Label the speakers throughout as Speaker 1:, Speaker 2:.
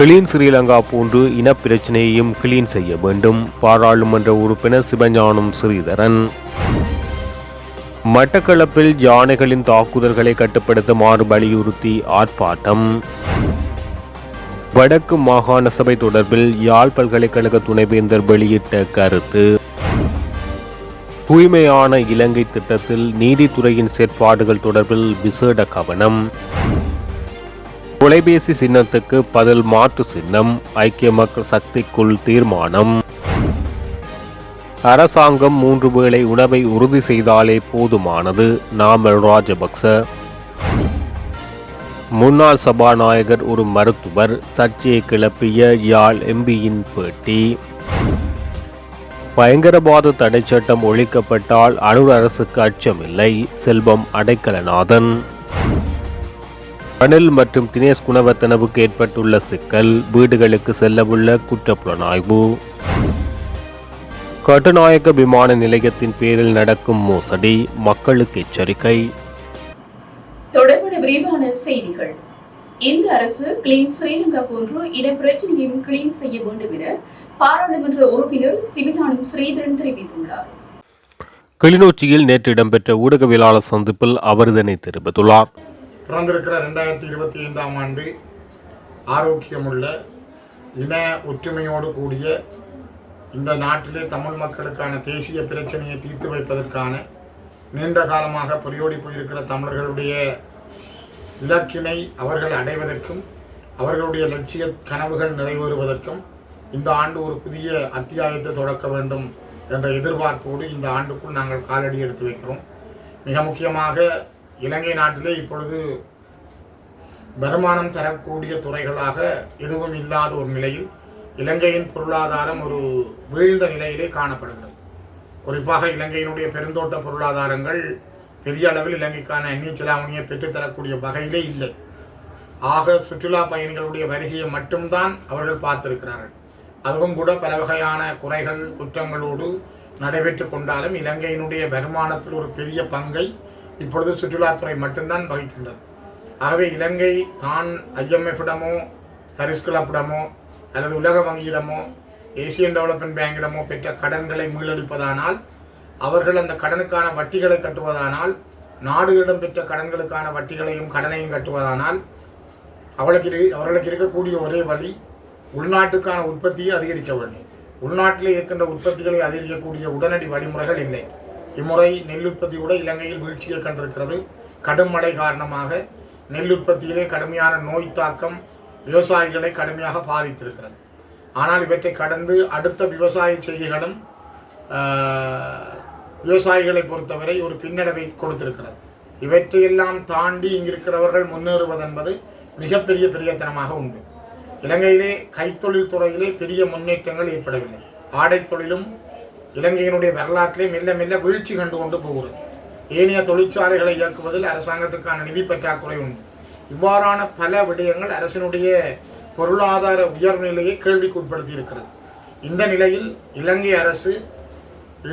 Speaker 1: Clean Sri Lanka போன்று இனப்பிரச்சினையையும் clean செய்ய வேண்டும். பாராளுமன்ற உறுப்பினர் சிவஞானம் ஸ்ரீதரன். மட்டக்களப்பில் யானைகளின் தாக்குதல்களை கட்டுப்படுத்துமாறு வலியுறுத்தி ஆர்ப்பாட்டம். வடக்கு மாகாண சபை தொடர்பில் யாழ் பல்கலைக்கழக துணைவேந்தர் வெளியிட்ட கருத்து. தூய்மையான இலங்கை திட்டத்தில் நீதித்துறையின் செயற்பாடுகள் தொடர்பில் விசேட கவனம். தொலைபேசி சின்னத்துக்கு பதில் மாற்று சின்னம் ஐக்கிய மக்கள் சக்திக்குள் தீர்மானம். அரசாங்கம் மூன்று வேளை உணவை உறுதி செய்தாலே போதுமானது நாமல் ராஜபக்ச. முன்னாள் சபாநாயகர் ஒரு மருத்துவர் சர்ச்சையை கிளப்பிய யாழ் எம்பியின் பேட்டி. பயங்கரவாத தடை சட்டம் ஒழிக்கப்பட்டால் அணுர் அரசுக்கு அச்சமில்லை செல்வம் அடைக்கலநாதன். ரணில் மற்றும் தினேஷ் குணவர்த்தனவுக்கு ஏற்பட்டுள்ள சிக்கல் வீடுகளுக்கு செல்லவுள்ள குற்றப்புலனாய்வு. கட்டுநாயக்க விமான நிலையத்தின் பேரில் நடக்கும் மோசடி மக்களுக்கு எச்சரிக்கை.
Speaker 2: தொடர்பான விரிவான செய்திகள். இந்த அரசு கிளீன் ஸ்ரீலங்கா போன்று இன பிரச்சனையையும் கிளீன் செய்ய வேண்டும் என பாராளுமன்ற உறுப்பினர் சிவிதானம் ஸ்ரீதரன் தெரிவித்துள்ளார்.
Speaker 1: கிளிநொச்சியில் நேற்று இடம்பெற்ற ஊடகவியலாளர் சந்திப்பில் அவர் இதனை தெரிவித்துள்ளார்.
Speaker 3: பிறந்திருக்கிற ரெண்டாயிரத்தி இருபத்தி ஐந்தாம் ஆண்டு ஆரோக்கியமுள்ள இன ஒற்றுமையோடு கூடிய இந்த நாட்டிலே தமிழ் மக்களுக்கான தேசிய பிரச்சனையை தீர்த்து வைப்பதற்கான நீண்ட காலமாக பொறியோடி போயிருக்கிற தமிழர்களுடைய இலக்கினை அவர்கள் அடைவதற்கும் அவர்களுடைய லட்சிய கனவுகள் நிறைவேறுவதற்கும் இந்த ஆண்டு ஒரு புதிய அத்தியாயத்தை தொடக்க வேண்டும் என்ற எதிர்பார்ப்போடு இந்த ஆண்டுக்குள் நாங்கள் காலடி எடுத்து வைக்கிறோம். மிக முக்கியமாக இலங்கை நாட்டிலே இப்பொழுது வருமானம் தரக்கூடிய துறைகளாக எதுவும் இல்லாத ஒரு நிலையில் இலங்கையின் பொருளாதாரம் ஒரு வீழ்ந்த நிலையிலே காணப்படுகிறது. குறிப்பாக இலங்கையினுடைய பெருந்தோட்ட பொருளாதாரங்கள் பெரிய அளவில் இலங்கைக்கான அந்நிய செலாவணியை பெற்றுத்தரக்கூடிய வகையிலே இல்லை. ஆக சுற்றுலா பயணிகளுடைய வருகையை மட்டும்தான் அவர்கள் பார்த்திருக்கிறார்கள். அதுவும் கூட பல வகையான குறைகள் குற்றங்களோடு நடைபெற்று கொண்டாலும் இலங்கையினுடைய வருமானத்தில் ஒரு பெரிய பங்கை இப்பொழுது சுற்றுலாத்துறை மட்டும்தான் வகிக்கின்றது. ஆகவே இலங்கை தான் ஐஎம்எஃபிடமோ ஹரிஸ் கிளப்பிடமோ அல்லது உலக வங்கியிடமோ ஏசியன் டெவலப்மெண்ட் பேங்கிடமோ பெற்ற கடன்களை மீளளிப்பதானால் அவர்கள் அந்த கடனுக்கான வட்டிகளை கட்டுவதானால் நாடுகளிடம் பெற்ற கடன்களுக்கான வட்டிகளையும் கடனையும் கட்டுவதானால் அவளுக்கு இரு- அவர்களுக்கு இருக்கக்கூடிய ஒரே வழி உள்நாட்டுக்கான உற்பத்தியை அதிகரிக்க வேண்டும். உள்நாட்டில் இருக்கின்ற உற்பத்திகளை அதிகரிக்கக்கூடிய உடனடி வழிமுறைகள் இல்லை. இம்முறை நெல் உற்பத்தி கூட இலங்கையில் வீழ்ச்சியை கண்டிருக்கிறது. கடும் மழை காரணமாக நெல் உற்பத்தியிலே கடுமையான நோய் தாக்கம் விவசாயிகளை கடுமையாக பாதித்திருக்கிறது. ஆனால் இவற்றை கடந்து அடுத்த விவசாய செய்திகளும் விவசாயிகளை பொறுத்தவரை ஒரு பின்னடைவை கொடுத்திருக்கிறது. இவற்றையெல்லாம் தாண்டி இங்கிருக்கிறவர்கள் முன்னேறுவதென்பது மிகப்பெரிய பெரியத்தனமாக உண்டு. இலங்கையிலே கைத்தொழில் துறையிலே பெரிய முன்னேற்றங்கள் ஏற்படவில்லை. ஆடை தொழிலும் இலங்கையினுடைய வரலாற்றிலே மெல்ல மெல்ல வீழ்ச்சி கண்டு கொண்டு போகிறது. ஏனைய தொழிற்சாலைகளை இயக்குவதில் அரசாங்கத்துக்கான நிதி பற்றாக்குறை உண்டு. இவ்வாறான பல விடயங்கள் அரசினுடைய பொருளாதார உயர்நிலையை கேள்விக்குட்படுத்தி இருக்கிறது இந்த நிலையில் இலங்கை அரசு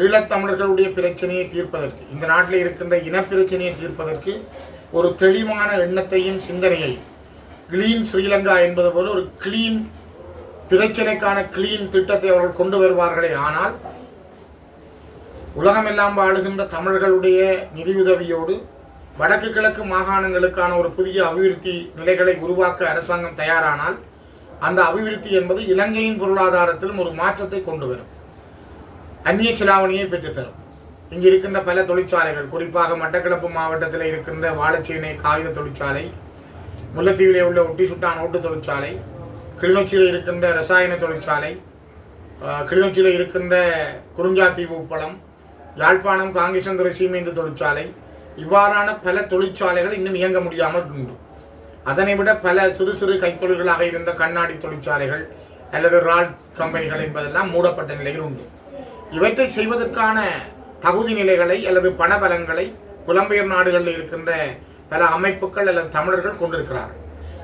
Speaker 3: ஈழத்தமிழர்களுடைய பிரச்சனையை தீர்ப்பதற்கு இந்த நாட்டில் இருக்கின்ற இனப்பிரச்சனையை தீர்ப்பதற்கு ஒரு தெளிவான எண்ணத்தையும் சிந்தனையையும் கிளீன் ஸ்ரீலங்கா என்பது போல ஒரு கிளீன் பிரச்சனைக்கான கிளீன் திட்டத்தை அவர்கள் கொண்டு வருவார்களே. ஆனால் உலகமெல்லாம் வாழுகின்ற தமிழர்களுடைய நிதியுதவியோடு வடக்கு கிழக்கு மாகாணங்களுக்கான ஒரு புதிய அபிவிருத்தி நிலைகளை உருவாக்க அரசாங்கம் தயாரானால் அந்த அபிவிருத்தி என்பது இலங்கையின் பொருளாதாரத்திலும் ஒரு மாற்றத்தை கொண்டு வரும் அந்நிய செலாவணியை பெற்றுத்தரும். இங்கு இருக்கின்ற பல தொழிற்சாலைகள் குறிப்பாக மட்டக்களப்பு மாவட்டத்தில் இருக்கின்ற வாழைச்சேனை காகித தொழிற்சாலை முல்லைத்தீவிலே உள்ள ஒட்டி சுட்டான் ஓட்டு தொழிற்சாலை கிளிநொச்சியில் இருக்கின்ற ரசாயன தொழிற்சாலை கிளிநொச்சியில் இருக்கின்ற குறிஞ்சாத்தீவு உப்பளம் யாழ்ப்பாணம் காங்கேசந்துறை சீமேந்து தொழிற்சாலை. இவ்வாறான பல தொழிற்சாலைகள் இன்னும் இயங்க முடியாமல் உண்டு. அதனை விட பல சிறு சிறு கைத்தொழில்களாக இருந்த கண்ணாடி தொழிற்சாலைகள் அல்லது ராட் கம்பெனிகள் என்பதெல்லாம் மூடப்பட்ட நிலையில் உண்டு. இவற்றை செய்வதற்கான தகுதி நிலைகளை அல்லது பணபலங்களை புலம்பெயர் நாடுகளில் இருக்கின்ற பல அமைப்புகள் அல்லது தமிழர்கள் கொண்டிருக்கிறார்கள்.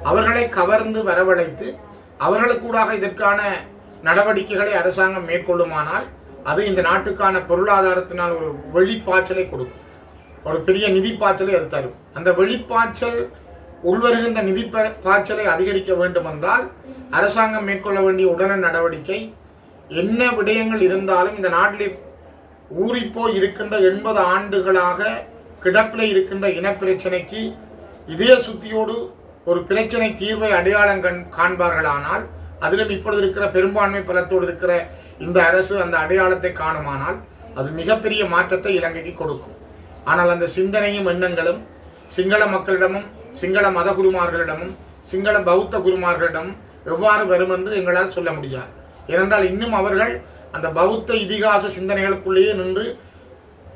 Speaker 3: அவர்களை கவர்ந்து வரவழைத்து அவர்களுக்கூடாக இதற்கான நடவடிக்கைகளை அரசாங்கம் மேற்கொள்ளுமானால் அது இந்த நாட்டுக்கான பொருளாதாரத்தினால் ஒரு வெளிப்பாய்ச்சலை கொடுக்கும். ஒரு பெரிய நிதி பாய்ச்சலை அது தரும். அந்த வெளிப்பாய்ச்சல் உள்வருகின்ற நிதி பாய்ச்சலை அதிகரிக்க வேண்டுமென்றால் அரசாங்கம் மேற்கொள்ள வேண்டிய உடனே நடவடிக்கை என்ன விடயங்கள் இருந்தாலும் இந்த நாட்டில் ஊறிப்போ இருக்கின்ற எண்பது ஆண்டுகளாக கிடப்பில் இருக்கின்ற இனப்பிரச்சனைக்கு இதய சுத்தியோடு ஒரு பிரச்சனை தீர்வை அடையாளம் கண் காண்பார்களானால் அதிலும் இப்பொழுது இருக்கிற பெரும்பான்மை பலத்தோடு இருக்கிற இந்த அரசு அந்த அடையாளத்தை காணுமானால் அது மிகப்பெரிய மாற்றத்தை இலங்கைக்கு கொடுக்கும். ஆனால் அந்த சிந்தனையும் எண்ணங்களும் சிங்கள மக்களிடமும் சிங்கள மத குருமார்களிடமும் சிங்கள பௌத்த குருமார்களிடமும் எவ்வாறு வரும் என்று எங்களால் சொல்ல முடியாது. ஏனென்றால் இன்னும் அவர்கள் அந்த பௌத்த இதிகாச சிந்தனைகளுக்குள்ளேயே நின்று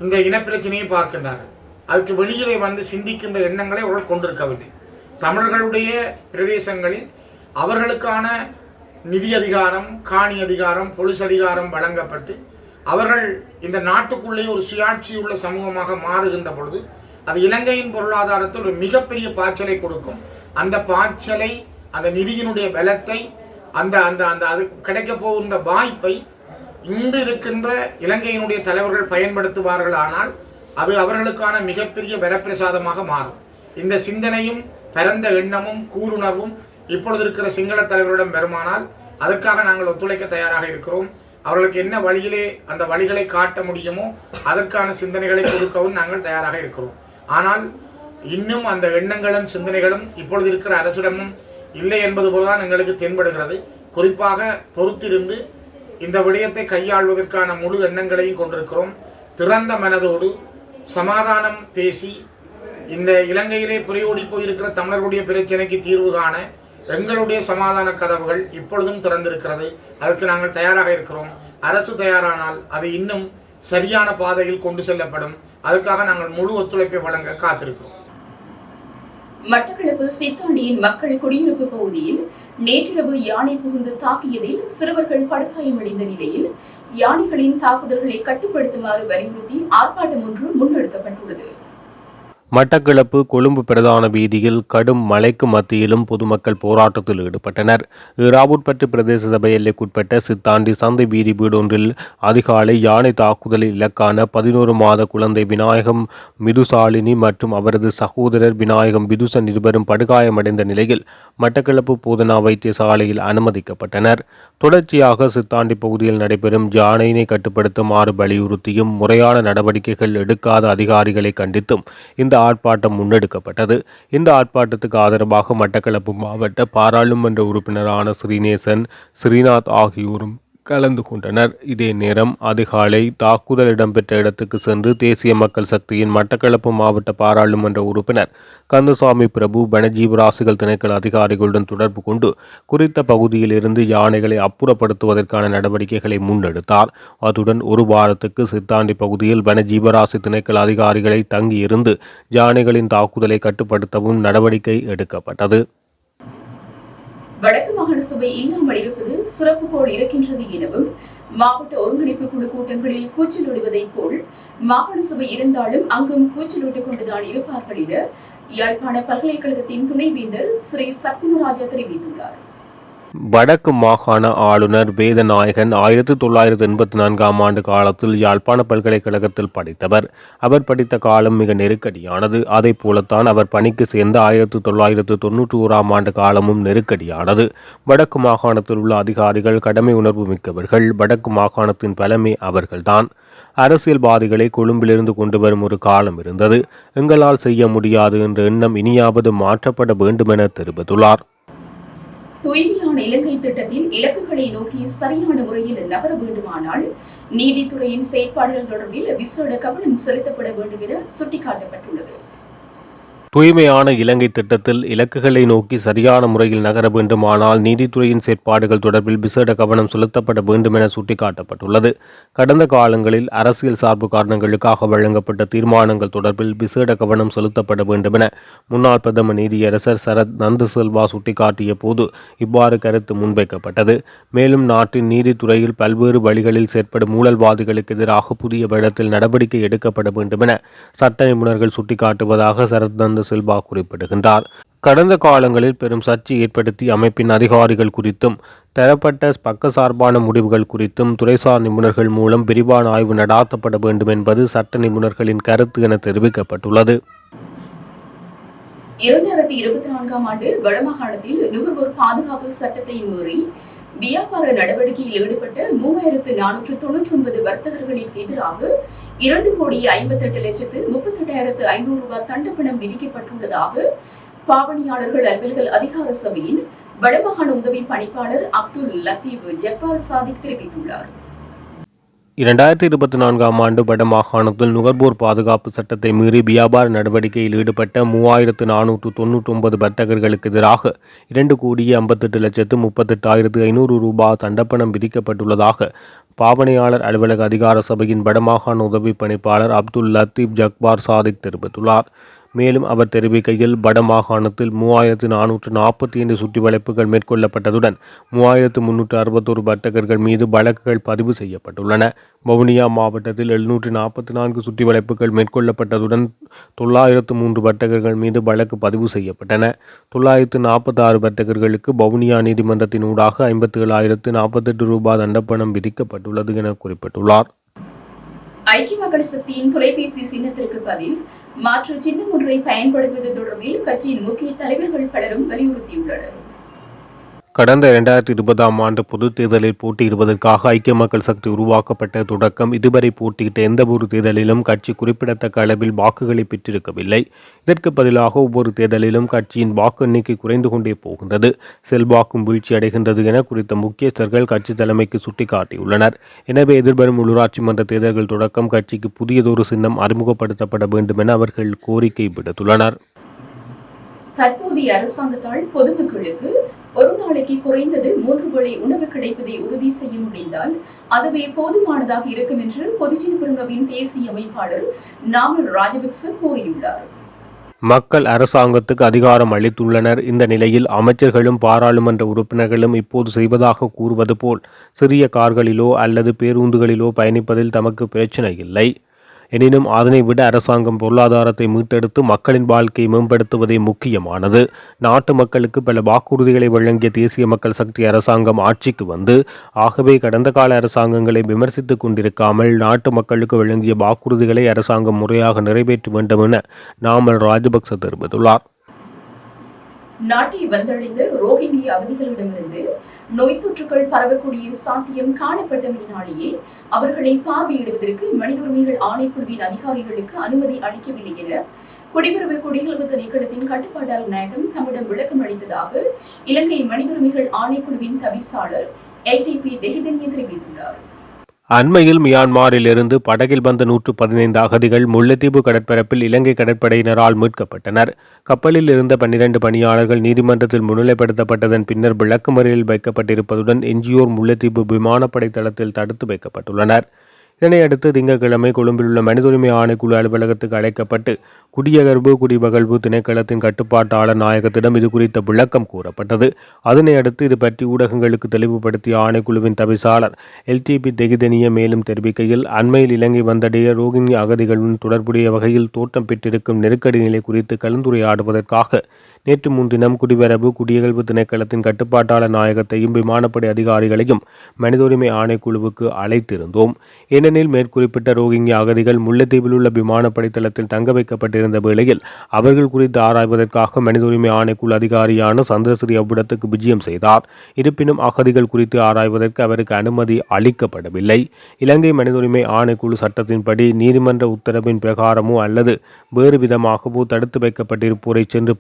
Speaker 3: இந்த இனப்பிரச்சனையை பார்க்கின்றார்கள். அதுக்கு வெளியிலே வந்து சிந்திக்கின்ற எண்ணங்களை அவர்கள் கொண்டிருக்கவில்லை. தமிழர்களுடைய பிரதேசங்களில் அவர்களுக்கான நிதி அதிகாரம் காணி அதிகாரம் பொலிஸ் அதிகாரம் வழங்கப்பட்டு அவர்கள் இந்த நாட்டுக்குள்ளே ஒரு சுயாட்சி உள்ள சமூகமாக மாறுகின்ற பொழுது அது இலங்கையின் பொருளாதாரத்தில் ஒரு மிகப்பெரிய பாய்ச்சலை கொடுக்கும். அந்த பாய்ச்சலை அந்த நிதியினுடைய பலத்தை அந்த அந்த அந்த அது கிடைக்க போகின்ற வாய்ப்பை இன்று இருக்கின்ற இலங்கையினுடைய தலைவர்கள் பயன்படுத்துவார்கள் ஆனால் அது அவர்களுக்கான மிகப்பெரிய வரப்பிரசாதமாக மாறும். இந்த சிந்தனையும் பரந்த எண்ணமும் கூறுணர்வும் இப்பொழுது இருக்கிற சிங்கள தலைவரிடம் வருமானால் அதற்காக நாங்கள் ஒத்துழைக்க தயாராக இருக்கிறோம். அவர்களுக்கு என்ன வழியிலே அந்த வழிகளை காட்ட முடியுமோ அதற்கான சிந்தனைகளை கொடுக்கவும் நாங்கள் தயாராக இருக்கிறோம். ஆனால் இன்னும் அந்த எண்ணங்களும் சிந்தனைகளும் இப்பொழுது இருக்கிற அரசிடமும் இல்லை என்பது போலதான் எங்களுக்கு தென்படுகிறது. குறிப்பாக பொறுத்திருந்து இந்த விடயத்தை கையாள்வதற்கான முழு எண்ணங்களையும் கொண்டிருக்கிறோம். திறந்த மனதோடு சமாதானம் பேசி இந்த இலங்கையிலே புரையோடி போயிருக்கிற தமிழர்களுடைய பிரச்சனைக்கு தீர்வு காண எங்களுடைய சமாதான கதவுகள் இப்பொழுதும் திறந்திருக்கிறது. அதற்கு நாங்கள் தயாராக இருக்கிறோம். அரசு தயாரானால் அது இன்னும் சரியான பாதையில் கொண்டு செல்லப்படும். அதற்காக நாங்கள் முழு ஒத்துழைப்பை வழங்க காத்திருக்கிறோம்.
Speaker 2: மட்டக்களப்பு சித்தாண்டியின் மக்கள் குடியிருப்பு பகுதியில் நேற்றிரவு யானை புகுந்து தாக்கியதில் சிறுவர்கள் படுகாயமடைந்த நிலையில் யானைகளின் தாக்குதல்களை கட்டுப்படுத்துமாறு வலியுறுத்தி ஆர்ப்பாட்டம் ஒன்று முன்னெடுக்கப்பட்டுள்ளது.
Speaker 1: மட்டக்களப்பு கொழும்பு பிரதான வீதியில் கடும் மழைக்கு மத்தியிலும் பொதுமக்கள் போராட்டத்தில் ஈடுபட்டனர். இராவூர்பற்று பிரதேச சபை எல்லைக்குட்பட்ட சித்தாண்டி சந்தை வீதி வீடொன்றில் அதிகாலை யானை தாக்குதலில் இலக்கான பதினோரு மாத குழந்தை விநாயகம் மிதுசாலினி மற்றும் அவரது சகோதரர் விநாயகம் விதுசன் இருவரும் படுகாயமடைந்த நிலையில் மட்டக்களப்பு போதனா வைத்தியசாலையில் அனுமதிக்கப்பட்டனர். தொடர்ச்சியாக சித்தாண்டி பகுதியில் நடைபெறும் யானையினை கட்டுப்படுத்துமாறு வலியுறுத்தியும் முறையான நடவடிக்கைகள் எடுக்காத அதிகாரிகளை கண்டித்தும் இந்த ஆர்ப்பாட்டம் முன்னெடுக்கப்பட்டது. இந்த ஆர்ப்பாட்டத்துக்கு ஆதரவாக மட்டக்களப்பு மாவட்ட பாராளுமன்ற உறுப்பினரான ஸ்ரீநேசன் ஸ்ரீநாத் ஆகியோரும் கலந்து கொண்டனர் இதே நேரம் அதிகாலை தாக்குதல் இடம்பெற்ற இடத்துக்கு சென்று தேசிய மக்கள் சக்தியின் மட்டக்களப்பு மாவட்ட பாராளுமன்ற உறுப்பினர் கந்தசாமி பிரபு வனஜீவராசிகள் திணைக்கள அதிகாரிகளுடன் தொடர்பு கொண்டு குறித்த பகுதியில் இருந்து யானைகளை அப்புறப்படுத்துவதற்கான நடவடிக்கைகளை முன்னெடுத்தார். அத்துடன் ஒரு வாரத்துக்கு சித்தாண்டி பகுதியில் வனஜீவராசி திணைக்கள அதிகாரிகளை தங்கியிருந்து யானைகளின் தாக்குதலை கட்டுப்படுத்தவும் நடவடிக்கை எடுக்கப்பட்டது.
Speaker 2: வடக்கு மாகாண சபை இல்லாமல் இருப்பது சிறப்பு போல் இருக்கின்றது எனவும் மாவட்ட ஒருங்கிணைப்பு குழு கூட்டங்களில் கூச்சலிடுவதை போல் மாகாண சபை இருந்தாலும் அங்கும் கூச்சலிட்டுக் கொண்டுதான் இருப்பார்கள் என யாழ்ப்பாண பல்கலைக்கழகத்தின் துணைவேந்தர் ஸ்ரீ சத்குணராஜா தெரிவித்துள்ளார்.
Speaker 1: வடக்கு மாகாண ஆளுநர் வேதநாயகன் ஆயிரத்தி தொள்ளாயிரத்தி எண்பத்தி நான்காம் ஆண்டு காலத்தில் யாழ்ப்பாண பல்கலைக்கழகத்தில் படித்தவர். அவர் படித்த காலம் மிக நெருக்கடியானது. அதை போலத்தான் அவர் பணிக்கு சேர்ந்த ஆயிரத்தி தொள்ளாயிரத்து தொன்னூற்றி ஓராம் ஆண்டு காலமும் நெருக்கடியானது. வடக்கு மாகாணத்தில் உள்ள அதிகாரிகள் கடமை உணர்வு மிக்கவர்கள். வடக்கு மாகாணத்தின் பலமே அவர்கள்தான். அரசியல்வாதிகளை கொழும்பிலிருந்து கொண்டு வரும் ஒரு காலம் இருந்தது. எங்களால் செய்ய முடியாது என்ற எண்ணம் இனியாவது மாற்றப்பட வேண்டுமென தெரிவித்துள்ளார்.
Speaker 2: தூய்மையான இலங்கை திட்டத்தின் இலக்குகளை நோக்கி சரியான முறையில் நகர வேண்டுமானால் நீதித்துறையின் செயற்பாடுகள் தொடர்பில் விசேட கவனம் செலுத்தப்பட வேண்டும் என சுட்டிக்காட்டப்பட்டுள்ளது.
Speaker 1: தூய்மையான இலங்கை திட்டத்தில் இலக்குகளை நோக்கி சரியான முறையில் நகர வேண்டுமானால் நீதித்துறையின் செயற்பாடுகள் தொடர்பில் விசேட கவனம் செலுத்தப்பட வேண்டும் என சுட்டிக்காட்டப்பட்டுள்ளது. கடந்த காலங்களில் அரசியல் சார்பு காரணங்களுக்காக வழங்கப்பட்ட தீர்மானங்கள் தொடர்பில் விசேட கவனம் செலுத்தப்பட வேண்டும் என முன்னாள் பிரதம நீதியரசர் சரத் நந்து செல்வா சுட்டிக்காட்டிய போது இவ்வாறு கருத்து முன்வைக்கப்பட்டது. மேலும் நாட்டின் நீதித்துறையில் பல்வேறு வழிகளில் செயற்படும் ஊழல்வாதிகளுக்கு எதிராக புதிய வேடத்தில் நடவடிக்கை எடுக்கப்பட வேண்டும் என சட்ட நிபுணர்கள் சுட்டிக்காட்டுவதாக சரத் நந்து சில்வா குறிப்பிடுகின்றார். கடந்த காலங்களில் பெரும் சர்ச்சை ஏற்படுத்தி அமைப்பின் அதிகாரிகள் குறித்தும் தரப்பட்ட பக்கசார்பான முடிவுகள் குறித்தும் துறைசார் நிபுணர்கள் மூலம் விரிவான ஆய்வு நடாத்தப்பட வேண்டும் என்பது சட்ட நிபுணர்களின் கருத்து என தெரிவிக்கப்பட்டுள்ளது.
Speaker 2: இரண்டாயிரத்தி இருபத்தி நான்காம் ஆண்டு வடமாகாணத்தில் நுகர்வோர் பாதுகாப்பு சட்டத்தை மீறி வியாபார நடவடிக்கையில் ஈடுபட்ட மூவாயிரத்து நானூற்று தொன்னூற்றி ஒன்பது வர்த்தகர்களுக்கு எதிராக இரண்டு கோடி ஐம்பத்தெட்டு லட்சத்து முப்பத்தெட்டாயிரத்து ஐநூறு ரூபாய் தண்டப்பணம் விதிக்கப்பட்டுள்ளதாக பாவனையாளர்கள் அலுவல்கள் அதிகார சபையின் வடமாகாண உதவி பணிப்பாளர் அப்துல் லத்தீப் ஜப்பார் சாதிக் தெரிவித்துள்ளார்.
Speaker 1: இரண்டாயிரத்தி இருபத்தி நான்காம் ஆண்டு வடமாகாணத்தில் நுகர்வோர் பாதுகாப்பு சட்டத்தை மீறி வியாபார நடவடிக்கையில் ஈடுபட்ட மூவாயிரத்து நானூற்று தொன்னூற்றி ஒன்பது வர்த்தகர்களுக்கு எதிராக இரண்டு கோடியே ஐம்பத்தெட்டு லட்சத்து முப்பத்தெட்டாயிரத்து ஐநூறு ரூபாய் தண்டப்பணம் விதிக்கப்பட்டுள்ளதாக பாவனையாளர் அலுவலக அதிகார சபையின் வடமாகாண உதவி பணிப்பாளர் அப்துல் லத்தீப் ஜக்பார் சாதிக் தெரிவித்துள்ளார். மேலும் அவர் தெரிவிக்கையில் வடமாகாணத்தில் மூவாயிரத்து நானூற்று நாற்பத்தி ஐந்து சுற்றி வளைப்புகள் மேற்கொள்ளப்பட்டதுடன் மூவாயிரத்து முன்னூற்று அறுபத்தொரு வர்த்தகர்கள் மீது வழக்குகள் பதிவு செய்யப்பட்டுள்ளன. வவுனியா மாவட்டத்தில் எழுநூற்று நாற்பத்தி நான்கு சுற்றி வளைப்புகள் மேற்கொள்ளப்பட்டதுடன் தொள்ளாயிரத்து மூன்று வர்த்தகர்கள் மீது வழக்கு பதிவு செய்யப்பட்டன. தொள்ளாயிரத்து நாற்பத்தி ஆறு வர்த்தகர்களுக்கு வவுனியா நீதிமன்றத்தின் ஊடாக ஐம்பத்தி ஏழாயிரத்து நாற்பத்தெட்டு ரூபாய் தண்டப்பணம் விதிக்கப்பட்டுள்ளது என குறிப்பிட்டுள்ளார்.
Speaker 2: ஐக்கிய மக்கள் சக்தியின் தொலைபேசி சின்னத்திற்கு பதில் மாற்று சின்னம் ஒன்றை பயன்படுத்துவது தொடர்பில் கட்சியின் முக்கிய தலைவர்கள் பலரும் வலியுறுத்தியுள்ளனர்.
Speaker 1: கடந்த இரண்டாயிரத்தி இருபதாம் ஆண்டு பொதுத் தேர்தலில் போட்டியிடுவதற்காக ஐக்கிய மக்கள் சக்தி உருவாக்கப்பட்ட தொடக்கம் இதுவரை போட்டியிட்ட எந்தவொரு தேர்தலிலும் கட்சி குறிப்பிடத்தக்க அளவில் வாக்குகளை பெற்றிருக்கவில்லை. இதற்கு பதிலாக ஒவ்வொரு தேர்தலிலும் கட்சியின் வாக்கு எண்ணிக்கை குறைந்து கொண்டே போகின்றது. செல்வாக்கும் வீழ்ச்சி அடைகின்றது என குறித்த முக்கியஸ்தர்கள் கட்சி தலைமைக்கு சுட்டிக்காட்டியுள்ளனர். எனவே எதிர்வரும் உள்ளூராட்சி மன்ற தேர்தல்கள் தொடக்கம் கட்சிக்கு புதியதொரு சின்னம் அறிமுகப்படுத்தப்பட வேண்டும் என அவர்கள் கோரிக்கை விடுத்துள்ளனர்.
Speaker 2: தற்போதைய அரசாங்கத்தால் பொதுமக்களுக்கு ஒரு நாளைக்கு குறைந்தது மூன்று வேளை உணவு கிடைப்பதை உறுதி செய்ய முடிந்தால் அதுவே போதுமானதாக இருக்கும் என்று பொதுஜன பெருங்கவின் தேசிய அமைப்பாளர் நாமல் ராஜபக்ச கூறியுள்ளார்.
Speaker 1: மக்கள் அரசாங்கத்துக்கு அதிகாரம் அளித்துள்ளனர். இந்த நிலையில் அமைச்சர்களும் பாராளுமன்ற உறுப்பினர்களும் இப்போது செய்வதாக கூறுவது போல் சிறிய கார்களிலோ அல்லது பேருந்துகளிலோ பயணிப்பதில் தமக்கு பிரச்சனை இல்லை. எனினும் அதனை விட அரசாங்கம் பொருளாதாரத்தை மீட்டெடுத்து மக்களின் வாழ்க்கையை மேம்படுத்துவதே முக்கியமானது. நாட்டு மக்களுக்கு பல வாக்குறுதிகளை வழங்கிய தேசிய மக்கள் சக்தி அரசாங்கம் ஆட்சிக்கு வந்து ஆகவே கடந்த கால அரசாங்கங்களை விமர்சித்துக் கொண்டிருக்காமல் நாட்டு மக்களுக்கு வழங்கிய வாக்குறுதிகளை அரசாங்கம் முறையாக நிறைவேற்ற வேண்டும் என நாமல் ராஜபக்ச தெரிவித்துள்ளார்.
Speaker 2: நாட்டை வந்தடைந்த ரோஹிங்கிய அகதிகளிடமிருந்து நோய் தொற்றுகள் பரவக்கூடிய சாத்தியம் காணப்பட்டமையினாலேயே அவர்களை பார்வையிடுவதற்கு மனித உரிமைகள் ஆணைக்குழுவின் அதிகாரிகளுக்கு அனுமதி அளிக்கவில்லை என குடியுரிமை குடியகல்வு திணைக்களத்தின் கட்டுப்பாட்டாளர் நாயகம் தம்மிடம் விளக்கம் அளித்ததாக இலங்கை மனித உரிமைகள் ஆணைக்குழுவின் தவிசாளர் எல்டிபி தெஹிதனிய தெரிவித்துள்ளார்.
Speaker 1: அண்மையில் மியான்மாரிலிருந்து படகில் வந்த நூற்று பதினைந்து அகதிகள் முல்லைத்தீவு கடற்பரப்பில் இலங்கை கடற்படையினரால் மீட்கப்பட்டனர். கப்பலில் இருந்த பன்னிரண்டு பணியாளர்கள் நீதிமன்றத்தில் முன்னிலைப்படுத்தப்பட்டதன் பின்னர் விளக்குமறியலில் வைக்கப்பட்டிருப்பதுடன் எஞ்சியோர் முல்லைத்தீவு விமானப்படை தளத்தில் தடுத்து வைக்கப்பட்டுள்ளனர். இதனையடுத்து திங்கட்கிழமை கொழும்பில் உள்ள மனித உரிமை ஆணைக்குழு அலுவலகத்துக்கு அழைக்கப்பட்டு குடியகர்வு குடிமகழ்வு திணைக்களத்தின் கட்டுப்பாட்டாளர் நாயகத்திடம் இது குறித்த விளக்கம் கூறப்பட்டது. அதனை அடுத்து இது பற்றி ஊடகங்களுக்கு தெளிவுபடுத்திய ஆணைக்குழுவின் தவிசாளர் எல்டிபி தெகிதனிய மேலும் தெரிவிக்கையில் அண்மையில் இலங்கை வந்தடைய ரோஹிங்கி அகதிகளுடன் தொடர்புடைய வகையில் தோற்றம் பெற்றிருக்கும் நெருக்கடி நிலை குறித்து கலந்துரையாடுவதற்காக நேற்று முன்தினம் குடிவரவு குடியகழ்வு திணைக்களத்தின் கட்டுப்பாட்டாளர் நாயகத்தையும் விமானப்படை அதிகாரிகளையும் மனித உரிமை ஆணைக்குழுவுக்கு அழைத்திருந்தோம். ஏனெனில் மேற்குறிப்பிட்ட ரோஹிங்கிய அகதிகள் முல்லைத்தீவில் உள்ள விமானப்படை தளத்தில் தங்க வைக்கப்பட்டிருந்த வேளையில் அவர்கள் குறித்து ஆராய்வதற்காக மனித உரிமை ஆணைக்குழு அதிகாரியான சந்திரசிறி அவ்விடத்துக்கு விஜயம் செய்தார். இருப்பினும் அகதிகள் குறித்து ஆராய்வதற்கு அவருக்கு அனுமதி அளிக்கப்படவில்லை. இலங்கை மனித உரிமை ஆணைக்குழு சட்டத்தின்படி நீதிமன்ற உத்தரவின் பிரகாரமோ அல்லது வேறு விதமாகவோ தடுத்து வைக்கப்பட்டிருப்போரை சென்று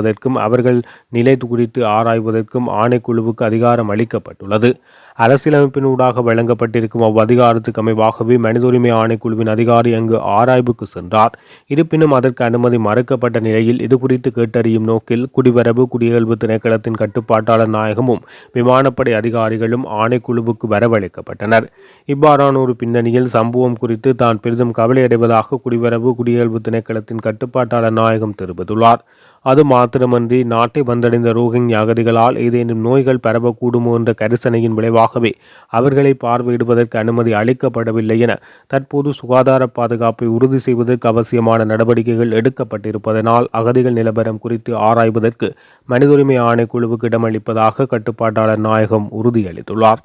Speaker 1: பார்வையிடுவதற்கும் அவர்கள் நிலை குறித்து ஆராய்வதற்கும் ஆணைக்குழுவுக்கு அதிகாரம் அளிக்கப்பட்டுள்ளது. அரசியலமைப்பினூடாக வழங்கப்பட்டிருக்கும் அவ்வதிகாரத்துக்கு அமைவாகவே மனித உரிமை ஆணைக்குழுவின் அதிகாரி அங்கு ஆராய்வுக்கு சென்றார். இருப்பினும் அதற்கு அனுமதி மறுக்கப்பட்ட நிலையில் இது குறித்து கேட்டறியும் நோக்கில் குடிவரவு குடியகல்வு திணைக்களத்தின் கட்டுப்பாட்டாளர் நாயகமும் விமானப்படை அதிகாரிகளும் ஆணைக்குழுவுக்கு வரவழைக்கப்பட்டனர். இவ்வாறான ஒரு பின்னணியில் சம்பவம் குறித்து தான் பெரிதும் கவலையடைவதாக குடிவரவு குடியகல்வு திணைக்களத்தின் கட்டுப்பாட்டாளர் நாயகம் தெரிவித்துள்ளார். அது மாத்திரமன்றி நாட்டை வந்தடைந்த ரோஹிங் அகதிகளால் ஏதேனும் நோய்கள் பரவக்கூடுமோ என்ற கரிசனையின் விளைவாகவே அவர்களை பார்வையிடுவதற்கு அனுமதி அளிக்கப்படவில்லை என தற்போது சுகாதார பாதுகாப்பை உறுதி செய்வதற்கு அவசியமான நடவடிக்கைகள் எடுக்கப்பட்டிருப்பதனால் அகதிகள் நிலவரம் குறித்து ஆராய்வதற்கு மனித உரிமை ஆணைக்குழுவுக்கு இடமளிப்பதாக கட்டுப்பாட்டாளர் நாயகம் உறுதியளித்துள்ளார்.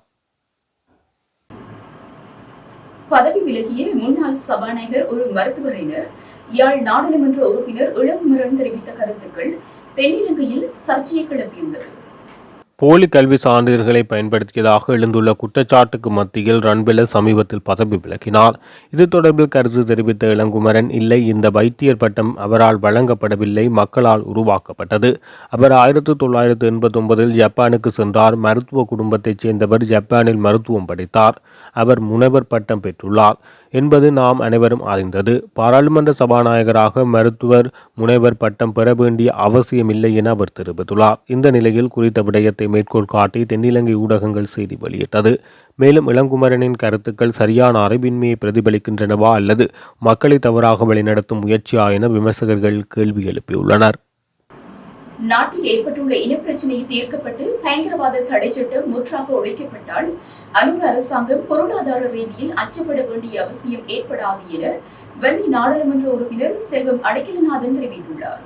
Speaker 2: பதவி விலகிய முன்னாள் சபாநாயகர் ஒரு மருத்துவர் யாழ் நாடாளுமன்ற உறுப்பினர் இளங்குமரன் தெரிவித்த கருத்துக்கள் தென்னிலங்கையில் சர்ச்சையை கிளப்பியுள்ளது.
Speaker 1: போலி கல்வி சான்றிதழ்களை பயன்படுத்தியதாக எழுந்துள்ள குற்றச்சாட்டுக்கு மத்தியில் ரன்பில சமீபத்தில் பதவி விலகினார். இது தொடர்பில் கருத்து தெரிவித்த இளங்குமரன் இல்லை இந்த வைத்தியர் பட்டம் அவரால் வழங்கப்படவில்லை மக்களால் உருவாக்கப்பட்டது. அவர் ஆயிரத்தி தொள்ளாயிரத்து எண்பத்தி ஒன்பதில் ஜப்பானுக்கு சென்றார். மருத்துவ குடும்பத்தைச் சேர்ந்தவர் ஜப்பானில் மருத்துவம் படித்தார். அவர் முனைவர் பட்டம் பெற்றுள்ளார். என்பது நாம் அனைவரும் அறிந்தது. பாராளுமன்ற சபாநாயகராக மருத்துவர் முனைவர் பட்டம் பெற வேண்டிய அவசியமில்லை என அவர் தெரிவித்துள்ளார். இந்த நிலையில் குறித்த விடயத்தை மேற்கோள் காட்டி தென்னிலங்கை ஊடகங்கள் செய்தி வெளியிட்டது. மேலும் இளங்குமரனின் கருத்துக்கள் சரியான அறிவின்மையை பிரதிபலிக்கின்றனவா அல்லது மக்களை தவறாக வழிநடத்தும் முயற்சியா என விமர்சகர்கள் கேள்வி எழுப்பியுள்ளனர்.
Speaker 2: நாட்டில் ஏற்பட்டுள்ள இனப்பிரச்சினை தீர்க்கப்பட்டு பயங்கரவாத தடை சட்டம் முற்றாக ஒழிக்கப்பட்டால் அனுர் அரசாங்கம் பொருளாதார ரீதியில் அச்சப்பட வேண்டிய அவசியம் ஏற்படாது என வன்னி நாடாளுமன்ற உறுப்பினர் செல்வம் அடைக்கலநாதன் தெரிவித்துள்ளார்.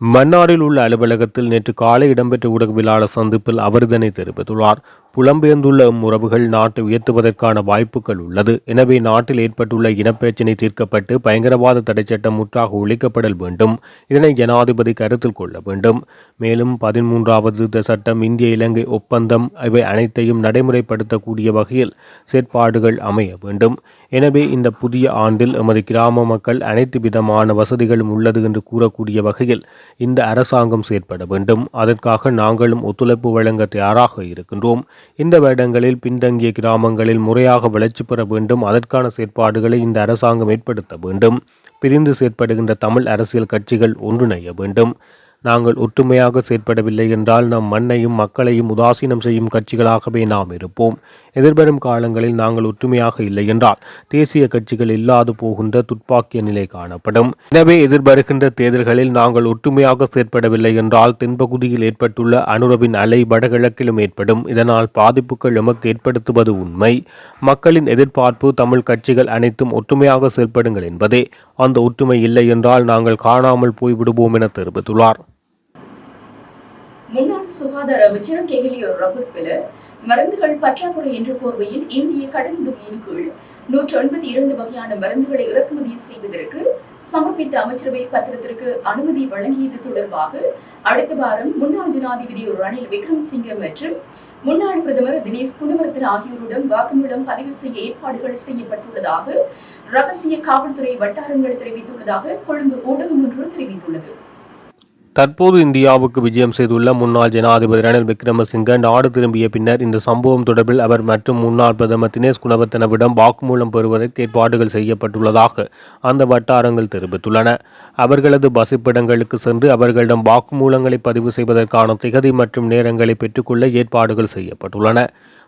Speaker 1: மன்னாரில் உள்ள அலுவலகத்தில் நேற்று காலை இடம்பெற்ற ஊடகவியலாளர் சந்திப்பில் அவர் இதனை தெரிவித்துள்ளார். புலம்பெயர்ந்துள்ள உறவுகள் நாட்டை உயர்த்துவதற்கான வாய்ப்புகள் உள்ளது. எனவே நாட்டில் ஏற்பட்டுள்ள இனப்பிரச்சினை தீர்க்கப்பட்டு பயங்கரவாத தடை சட்டம் முற்றாக ஒழிக்கப்படல் வேண்டும். இதனை ஜனாதிபதி கருத்தில் கொள்ள வேண்டும். மேலும் பதிமூன்றாவது சட்டம் இந்திய இலங்கை ஒப்பந்தம் இவை அனைத்தையும் நடைமுறைப்படுத்தக்கூடிய வகையில் செயற்பாடுகள் அமைய வேண்டும். எனவே இந்த புதிய ஆண்டில் எமது கிராம மக்கள் அனைத்து விதமான வசதிகளும் உள்ளது என்று கூறக்கூடிய வகையில் இந்த அரசாங்கம் செயற்பட வேண்டும். அதற்காக நாங்களும் ஒத்துழைப்பு வழங்க தயாராக இருக்கின்றோம். இந்த வருடங்களில் பின்தங்கிய கிராமங்களில் முறையாக வளர்ச்சி பெற வேண்டும். அதற்கான செயற்பாடுகளை இந்த அரசாங்கம் ஏற்படுத்த வேண்டும். பிரிந்து செயற்படுகின்ற தமிழ் அரசியல் கட்சிகள் ஒன்றிணைய வேண்டும். நாங்கள் ஒற்றுமையாக செயற்படவில்லை என்றால் நம் மண்ணையும் மக்களையும் உதாசீனம் செய்யும் கட்சிகளாகவே நாம் இருப்போம். எதிர்வரும் காலங்களில் நாங்கள் ஒற்றுமையாக இல்லை என்றால் தேசிய கட்சிகள் இல்லாது போகின்ற துப்பாக்கிய நிலை காணப்படும். எனவே எதிர்வருகின்ற தேர்தல்களில் நாங்கள் ஒற்றுமையாக செயற்படவில்லை என்றால் தென்பகுதியில் ஏற்பட்டுள்ள அனுரவின் அலை வடகிழக்கிலும் ஏற்படும். இதனால் பாதிப்புகள் எமக்கு ஏற்படுத்துவது உண்மை. மக்களின் எதிர்பார்ப்பு தமிழ் கட்சிகள் அனைத்தும் ஒற்றுமையாக செயல்படுங்கள் என்பதே. அந்த ஒற்றுமை இல்லை என்றால் நாங்கள் காணாமல் போய்விடுவோம் என தெரிவித்துள்ளார்.
Speaker 2: முன்னாள் சுகாதார அமைச்சர் கெஹலியோ ரபுத் பிலர் மருந்துகள் பற்றாக்குறை என்ற போர்வையில் இந்திய கடனுதவியின் கீழ் நூற்று எண்பத்தி இரண்டு வகையான மருந்துகளை இறக்குமதி செய்வதற்கு சமர்ப்பித்த அமைச்சரவை பத்திரத்திற்கு அனுமதி வழங்கியது தொடர்பாக அடுத்த வாரம் முன்னாள் ஜனாதிபதி ரணில் விக்ரம்சிங்க மற்றும் முன்னாள் பிரதமர் தினேஷ் குணவர்த்தன ஆகியோருடன் வாக்குமூலம் பதிவு செய்ய ஏற்பாடுகள் செய்யப்பட்டுள்ளதாக ரகசிய காவல்துறை வட்டாரங்கள் தெரிவித்துள்ளதாக கொழும்பு ஊடகம் ஒன்று தெரிவித்துள்ளது.
Speaker 1: தற்போது இந்தியாவுக்கு விஜயம் செய்துள்ள முன்னாள் ஜனாதிபதி ரணில் விக்ரமசிங்க நாடு திரும்பிய பின்னர் இந்த சம்பவம் தொடர்பில் அவர் மற்றும் முன்னாள் பிரதமர் தினேஷ் குணவர்த்தனவிடம் வாக்குமூலம் பெறுவதற்கு ஏற்பாடுகள் செய்யப்பட்டுள்ளதாக அந்த வட்டாரங்கள் தெரிவித்துள்ளன. அவர்களது வசிப்பிடங்களுக்கு சென்று அவர்களிடம் வாக்குமூலங்களை பதிவு செய்வதற்கான திகதி மற்றும் நேரங்களை பெற்றுக்கொள்ள ஏற்பாடுகள் செய்யப்பட்டுள்ளன.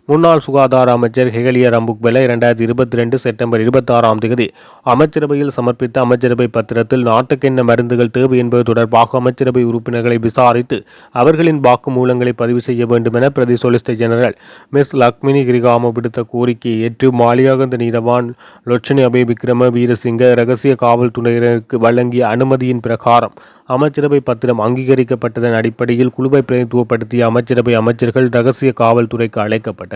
Speaker 1: முன்னாள் சுகாதார அமைச்சர் ஹெகலிய ரம்புக்பெல இரண்டாயிரத்தி இருபத்தி ரெண்டு செப்டம்பர் இருபத்தாறாம் தேதி அமைச்சரவையில் சமர்ப்பித்த அமைச்சரவை பத்திரத்தில் நாட்டுக்கென்ன மருந்துகள் தேவை என்பது தொடர்பாக அமைச்சரவை உறுப்பினர்களை விசாரித்து அவர்களின் வாக்குமூலங்களை பதிவு செய்ய வேண்டும் என பிரதி solicitor general miss Lakmini Kirigama விடுத்த கோரிக்கையை ஏற்று மாலியாகந்த நீதவான் லொட்சனி அபய் விக்ரம வீரசிங்க ரகசிய காவல்துறையினருக்கு வழங்கிய அனுமதியின் பிரகாரம் அமைச்சரவை பத்திரம் அங்கீகரிக்கப்பட்டதன் அடிப்படையில் குழுவை பிரதித்துவப்படுத்திய அமைச்சரவை அமைச்சர்கள் ரகசிய காவல்துறைக்கு அழைக்கப்பட்டனர்.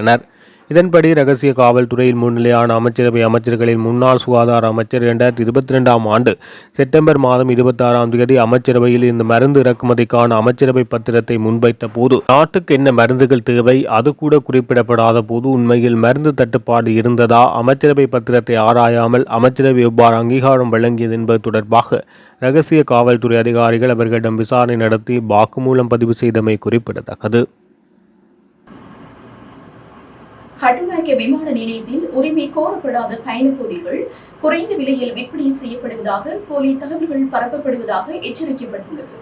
Speaker 1: இதன்படி ரகசிய காவல்துறையில் முன்னிலையான அமைச்சரவை அமைச்சர்களின் முன்னாள் சுகாதார அமைச்சர் இரண்டாயிரத்தி இருபத்தி ரெண்டாம் ஆண்டு செப்டம்பர் மாதம் இருபத்தாறாம் தேதி அமைச்சரவையில் இந்த மருந்து இறக்குமதிக்கான அமைச்சரவை பத்திரத்தை முன்வைத்த போது நாட்டுக்கு என்ன மருந்துகள் தேவை? அது கூட குறிப்பிடப்படாத போது உண்மையில் மருந்து தட்டுப்பாடு இருந்ததா? அமைச்சரவை பத்திரத்தை ஆராயாமல் அமைச்சரவை எவ்வாறு அங்கீகாரம் வழங்கியது என்பது தொடர்பாக ரகசிய காவல்துறை அதிகாரிகள் அவர்களிடம் விசாரணை நடத்தி வாக்குமூலம் பதிவு செய்தமை குறிப்பிடத்தக்கது.
Speaker 2: ஹட்டுநாயக்க விமான நிலையத்தில் உரிமை கோரப்படாத பயணப்பொதிகள் குறைந்த விலையில் விற்பனை செய்யப்படுவதாக போலி தகவல்கள் பரப்பப்படுவதாக எச்சரிக்கப்பட்டுள்ளது.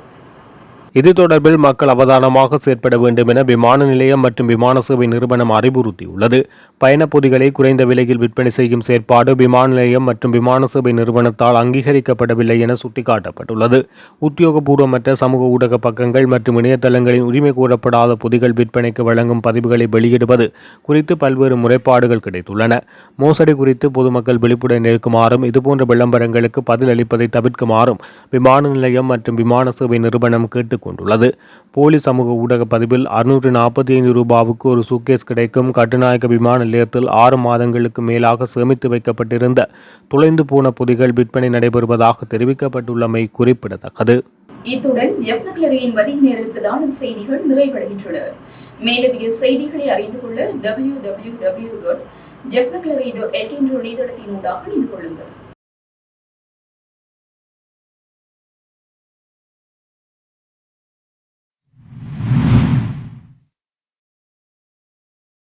Speaker 1: இது தொடர்பில் மக்கள் அவதானமாக செயற்பட வேண்டும் என விமான நிலையம் மற்றும் விமான சேவை நிறுவனம் அறிவுறுத்தியுள்ளது. பயணப் பொதிகளை குறைந்த விலையில் விற்பனை செய்யும் செயற்பாடு விமான நிலையம் மற்றும் விமான சேவை நிறுவனத்தால் அங்கீகரிக்கப்படவில்லை என சுட்டிக்காட்டப்பட்டுள்ளது. உத்தியோகபூர்வமற்ற சமூக ஊடக பக்கங்கள் மற்றும் இணையதளங்களின் உரிமை கூறப்படாத பொதிகள் விற்பனைக்கு வழங்கும் பதிவுகளை வெளியிடுவது குறித்து பல்வேறு முறைப்பாடுகள் கிடைத்துள்ளன. மோசடி குறித்து பொதுமக்கள் விழிப்புடன் இருக்குமாறும் இதுபோன்ற விளம்பரங்களுக்கு பதிலளிப்பதை தவிர்க்குமாறும் விமான நிலையம் மற்றும் விமான சேவை நிறுவனம் கேட்டுக் தெரிவித்துக் கொண்டுள்ளது போலி சமூக ஊடக பதிவில் அறுநூற்று நாற்பத்தி ஐந்து ரூபாவுக்கு ஒரு சூக்கேஸ் கிடைக்கும். கட்டுநாயக்க விமான நிலையத்தில் ஆறு மாதங்களுக்கு மேலாக சேமித்து வைக்கப்பட்டிருந்த துளைந்து போன பொதிகள் விற்பனை நடைபெறுவதாக தெரிவிக்கப்பட்டுள்ளமை குறிப்பிடத்தக்கது.
Speaker 2: இத்துடன் எஃப் நகலரியின் மதிய நேர பிரதான செய்திகள் நிறைவடைகின்றன. மேலதிக செய்திகளை அறிந்து கொள்ள டபிள்யூ டபிள்யூ டபிள்யூ டாட் ஜெஃப் நகலரி டாட் என்ற இணையதளத்தின் ஊடாக இணைந்து கொள்ளுங்கள்.